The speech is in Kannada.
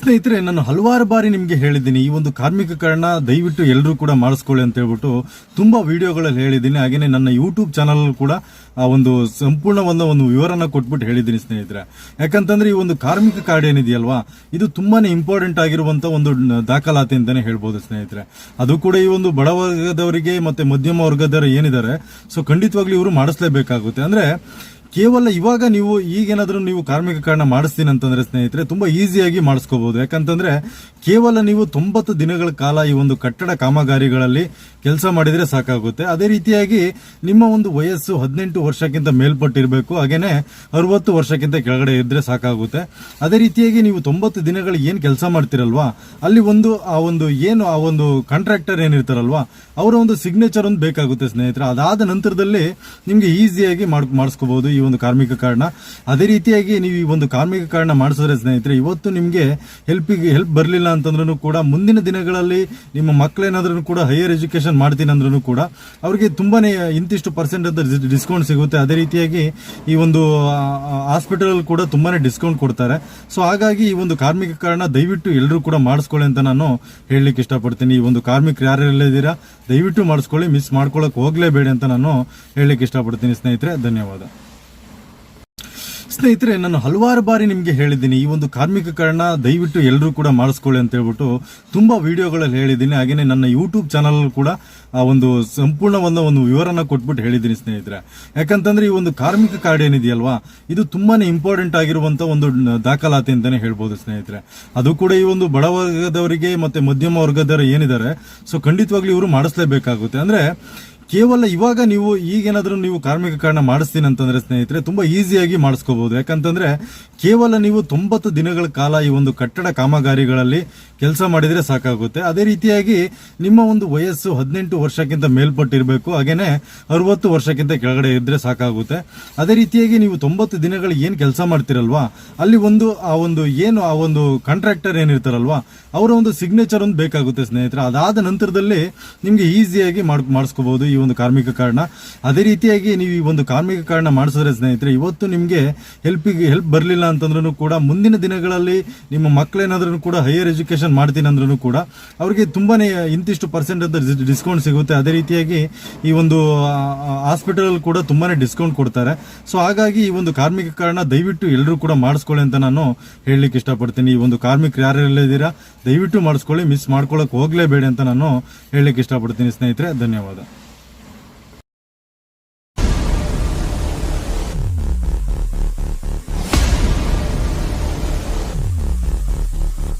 ಸ್ನೇಹಿತರೆ, ನಾನು ಹಲವಾರು ಬಾರಿ ನಿಮಗೆ ಹೇಳಿದ್ದೀನಿ, ಈ ಒಂದು ಕಾರ್ಮಿಕ ಕಾರಣ ದಯವಿಟ್ಟು ಎಲ್ಲರೂ ಕೂಡ ಮಾಡಿಸ್ಕೊಳ್ಳಿ ಅಂತ ಹೇಳ್ಬಿಟ್ಟು ತುಂಬಾ ವಿಡಿಯೋಗಳಲ್ಲಿ ಹೇಳಿದ್ದೀನಿ. ಹಾಗೇನೆ ನನ್ನ ಯೂಟ್ಯೂಬ್ ಚಾನಲ್ ಕೂಡ ಆ ಒಂದು ಸಂಪೂರ್ಣ ಒಂದು ವಿವರನ ಕೊಟ್ಬಿಟ್ಟು ಹೇಳಿದ್ದೀನಿ ಸ್ನೇಹಿತರೆ. ಯಾಕಂತಂದ್ರೆ ಈ ಒಂದು ಕಾರ್ಮಿಕ ಕಾರ್ಡ್ ಏನಿದೆಯಲ್ವಾ, ಇದು ತುಂಬಾನೇ ಇಂಪಾರ್ಟೆಂಟ್ ಆಗಿರುವಂತ ಒಂದು ದಾಖಲಾತಿ ಅಂತಾನೆ ಹೇಳ್ಬೋದು ಸ್ನೇಹಿತರೆ. ಅದು ಕೂಡ ಈ ಒಂದು ಬಡ ವರ್ಗದವರಿಗೆ ಮತ್ತೆ ಮಧ್ಯಮ ವರ್ಗದವರು ಏನಿದ್ದಾರೆ, ಸೊ ಖಂಡಿತವಾಗ್ಲೂ ಇವರು ಮಾಡಿಸ್ಲೇಬೇಕಾಗುತ್ತೆ. ಅಂದ್ರೆ ಕೇವಲ ಇವಾಗ ನೀವು ಈಗೇನಾದರೂ ನೀವು ಕಾರ್ಮಿಕ ಕಾರಣ ಮಾಡಿಸ್ತೀನಿ ಅಂತಂದ್ರೆ ಸ್ನೇಹಿತರೆ, ತುಂಬಾ ಈಸಿಯಾಗಿ ಮಾಡಿಸ್ಕೋಬಹುದು ಯಾಕಂತಂದ್ರೆ ಕೇವಲ ನೀವು ತೊಂಬತ್ತು ದಿನಗಳ ಕಾಲ ಈ ಒಂದು ಕಟ್ಟಡ ಕಾಮಗಾರಿಗಳಲ್ಲಿ ಕೆಲಸ ಮಾಡಿದ್ರೆ ಸಾಕಾಗುತ್ತೆ. ಅದೇ ರೀತಿಯಾಗಿ ನಿಮ್ಮ ಒಂದು ವಯಸ್ಸು ಹದಿನೆಂಟು ವರ್ಷಕ್ಕಿಂತ ಮೇಲ್ಪಟ್ಟಿರಬೇಕು, ಹಾಗೇನೆ ಅರವತ್ತು ವರ್ಷಕ್ಕಿಂತ ಕೆಳಗಡೆ ಇದ್ರೆ ಸಾಕಾಗುತ್ತೆ. ಅದೇ ರೀತಿಯಾಗಿ ನೀವು ತೊಂಬತ್ತು ದಿನಗಳು ಏನು ಕೆಲಸ ಮಾಡ್ತಿರಲ್ವಾ, ಅಲ್ಲಿ ಒಂದು ಆ ಒಂದು ಏನು ಆ ಒಂದು ಕಾಂಟ್ರಾಕ್ಟರ್ ಏನಿರ್ತಾರಲ್ವಾ, ಅವರ ಒಂದು ಸಿಗ್ನೇಚರ್ ಒಂದು ಬೇಕಾಗುತ್ತೆ ಸ್ನೇಹಿತರೆ. ಅದಾದ ನಂತರದಲ್ಲಿ ನಿಮ್ಗೆ ಈಸಿಯಾಗಿ ಮಾಡಿಸ್ಕೋಬಹುದು ಈ ಒಂದು ಕಾರ್ಮಿಕ ಕಾರಣ. ಅದೇ ರೀತಿಯಾಗಿ ನೀವು ಈ ಒಂದು ಕಾರ್ಮಿಕ ಕಾರಣ ಮಾಡಿಸಿದ್ರೆ ಸ್ನೇಹಿತರೆ, ಇವತ್ತು ನಿಮಗೆ ಹೆಲ್ಪಿಗೆ ಹೆಲ್ಪ್ ಬರಲಿಲ್ಲ ಅಂತಂದ್ರೂ ಕೂಡ, ಮುಂದಿನ ದಿನಗಳಲ್ಲಿ ನಿಮ್ಮ ಮಕ್ಕಳೇನಾದ್ರೂ ಕೂಡ ಹೈಯರ್ ಎಜುಕೇಷನ್ ಮಾಡ್ತೀನಿ ಅಂದ್ರೂ ಕೂಡ ಅವರಿಗೆ ತುಂಬಾ ಇಂತಿಷ್ಟು ಪರ್ಸೆಂಟ್ ಅಂತ ಡಿಸ್ಕೌಂಟ್ ಸಿಗುತ್ತೆ. ಅದೇ ರೀತಿಯಾಗಿ ಈ ಒಂದು ಹಾಸ್ಪಿಟಲ್ ಕೂಡ ತುಂಬಾ ಡಿಸ್ಕೌಂಟ್ ಕೊಡ್ತಾರೆ. ಸೊ ಹಾಗಾಗಿ ಈ ಒಂದು ಕಾರ್ಮಿಕ ಕಾರಣ ದಯವಿಟ್ಟು ಎಲ್ಲರೂ ಕೂಡ ಮಾಡಿಸ್ಕೊಳ್ಳಿ ಅಂತ ನಾನು ಹೇಳಲಿಕ್ಕೆ ಇಷ್ಟಪಡ್ತೀನಿ. ಈ ಒಂದು ಕಾರ್ಮಿಕರು ಯಾರೆಲ್ಲ ಇದ್ದೀರಾ, ದಯವಿಟ್ಟು ಮಾಡಿಸ್ಕೊಳ್ಳಿ ಮಿಸ್ ಮಾಡ್ಕೊಳ್ಳೋಕೆ ಹೋಗಲೇಬೇಡಿ ಅಂತ ನಾನು ಹೇಳಲಿಕ್ಕೆ ಇಷ್ಟಪಡ್ತೀನಿ ಸ್ನೇಹಿತರೆ. ಧನ್ಯವಾದ. ಸ್ನೇಹಿತರೆ, ನಾನು ಹಲವಾರು ಬಾರಿ ನಿಮಗೆ ಹೇಳಿದ್ದೀನಿ, ಈ ಒಂದು ಕಾರ್ಮಿಕ ಕಾರಣ ದಯವಿಟ್ಟು ಎಲ್ಲರೂ ಕೂಡ ಮಾಡಿಸ್ಕೊಳ್ಳಿ ಅಂತ ಹೇಳ್ಬಿಟ್ಟು ತುಂಬ ವಿಡಿಯೋಗಳಲ್ಲಿ ಹೇಳಿದ್ದೀನಿ. ಹಾಗೆಯೇ ನನ್ನ ಯೂಟ್ಯೂಬ್ ಚಾನಲ್ ಕೂಡ, ಆ, ಒಂದು ಸಂಪೂರ್ಣವಾದ ಒಂದು ವಿವರನ ಕೊಟ್ಬಿಟ್ಟು ಹೇಳಿದ್ದೀನಿ ಸ್ನೇಹಿತರೆ. ಯಾಕಂತಂದ್ರೆ ಈ ಒಂದು ಕಾರ್ಮಿಕ ಕಾರ್ಡ್ ಏನಿದೆಯಲ್ವಾ, ಇದು ತುಂಬಾನೇ ಇಂಪಾರ್ಟೆಂಟ್ ಆಗಿರುವಂಥ ಒಂದು ದಾಖಲಾತಿ ಅಂತಾನೆ ಹೇಳ್ಬೋದು ಸ್ನೇಹಿತರೆ. ಅದು ಕೂಡ ಈ ಒಂದು ಬಡ ವರ್ಗದವರಿಗೆ ಮತ್ತೆ ಮಧ್ಯಮ ವರ್ಗದವರು ಏನಿದ್ದಾರೆ, ಸೊ ಖಂಡಿತವಾಗ್ಲೂ ಇವರು ಮಾಡಿಸ್ಲೇಬೇಕಾಗುತ್ತೆ. ಅಂದ್ರೆ ಕೇವಲ ಇವಾಗ ನೀವು ಈಗೇನಾದರೂ ನೀವು ಕಾರ್ಮಿಕ ಕಾರಣ ಮಾಡಿಸ್ತೀನಿ ಅಂತಂದ್ರೆ ಸ್ನೇಹಿತರೆ, ತುಂಬಾ ಈಸಿಯಾಗಿ ಮಾಡಿಸ್ಕೋಬಹುದು. ಯಾಕಂತಂದ್ರೆ ಕೇವಲ ನೀವು ತೊಂಬತ್ತು ದಿನಗಳ ಕಾಲ ಈ ಒಂದು ಕಟ್ಟಡ ಕಾಮಗಾರಿಗಳಲ್ಲಿ ಕೆಲಸ ಮಾಡಿದ್ರೆ ಸಾಕಾಗುತ್ತೆ. ಅದೇ ರೀತಿಯಾಗಿ ನಿಮ್ಮ ಒಂದು ವಯಸ್ಸು ಹದಿನೆಂಟು ವರ್ಷಕ್ಕಿಂತ ಮೇಲ್ಪಟ್ಟಿರಬೇಕು, ಹಾಗೇನೆ ಅರವತ್ತು ವರ್ಷಕ್ಕಿಂತ ಕೆಳಗಡೆ ಇದ್ದರೆ ಸಾಕಾಗುತ್ತೆ. ಅದೇ ರೀತಿಯಾಗಿ ನೀವು ತೊಂಬತ್ತು ದಿನಗಳು ಏನು ಕೆಲಸ ಮಾಡ್ತಿರಲ್ವಾ, ಅಲ್ಲಿ ಒಂದು ಆ ಒಂದು ಏನು ಆ ಒಂದು ಕಾಂಟ್ರಾಕ್ಟರ್ ಏನಿರ್ತಾರಲ್ವಾ, ಅವರ ಒಂದು ಸಿಗ್ನೇಚರ್ ಒಂದು ಬೇಕಾಗುತ್ತೆ ಸ್ನೇಹಿತರೆ. ಅದಾದ ನಂತರದಲ್ಲಿ ನಿಮಗೆ ಈಸಿಯಾಗಿ ಮಾಡಿಸ್ಕೋಬಹುದು. ಈ ಒಂದು ಕಾರ್ಮಿಕ ಕಾರಣ. ಅದೇ ರೀತಿಯಾಗಿ ನೀವು ಈ ಒಂದು ಕಾರ್ಮಿಕ ಕಾರಣ ಮಾಡಿಸಿದ್ರೆ ಸ್ನೇಹಿತರೆ, ಇವತ್ತು ನಿಮಗೆ ಹೆಲ್ಪಿಗೆ ಹೆಲ್ಪ್ ಬರಲಿಲ್ಲ ಅಂತಂದ್ರೂ ಕೂಡ, ಮುಂದಿನ ದಿನಗಳಲ್ಲಿ ನಿಮ್ಮ ಮಕ್ಕಳೇನಾದ್ರೂ ಕೂಡ ಹೈಯರ್ ಎಜುಕೇಷನ್ ಮಾಡ್ತೀನಿ ಅಂದ್ರೂ ಕೂಡ ಅವರಿಗೆ ತುಂಬಾ ಇಂತಿಷ್ಟು ಪರ್ಸೆಂಟ್ ಅಂತ ಡಿಸ್ಕೌಂಟ್ ಸಿಗುತ್ತೆ. ಅದೇ ರೀತಿಯಾಗಿ ಈ ಒಂದು ಹಾಸ್ಪಿಟಲ್ ಕೂಡ ತುಂಬಾ ಡಿಸ್ಕೌಂಟ್ ಕೊಡ್ತಾರೆ. ಸೊ ಹಾಗಾಗಿ ಈ ಒಂದು ಕಾರ್ಮಿಕ ಕಾರಣ ದಯವಿಟ್ಟು ಎಲ್ಲರೂ ಕೂಡ ಮಾಡಿಸ್ಕೊಳ್ಳಿ ಅಂತ ನಾನು ಹೇಳಲಿಕ್ಕೆ ಇಷ್ಟಪಡ್ತೀನಿ. ಈ ಒಂದು ಕಾರ್ಮಿಕರು ಯಾರೆಲ್ಲ ಇದ್ದೀರಾ, ದಯವಿಟ್ಟು ಮಾಡಿಸ್ಕೊಳ್ಳಿ ಮಿಸ್ ಮಾಡ್ಕೊಳ್ಳೋಕೆ ಹೋಗಲೇಬೇಡಿ ಅಂತ ನಾನು ಹೇಳಲಿಕ್ಕೆ ಇಷ್ಟಪಡ್ತೀನಿ ಸ್ನೇಹಿತರೆ. ಧನ್ಯವಾದ.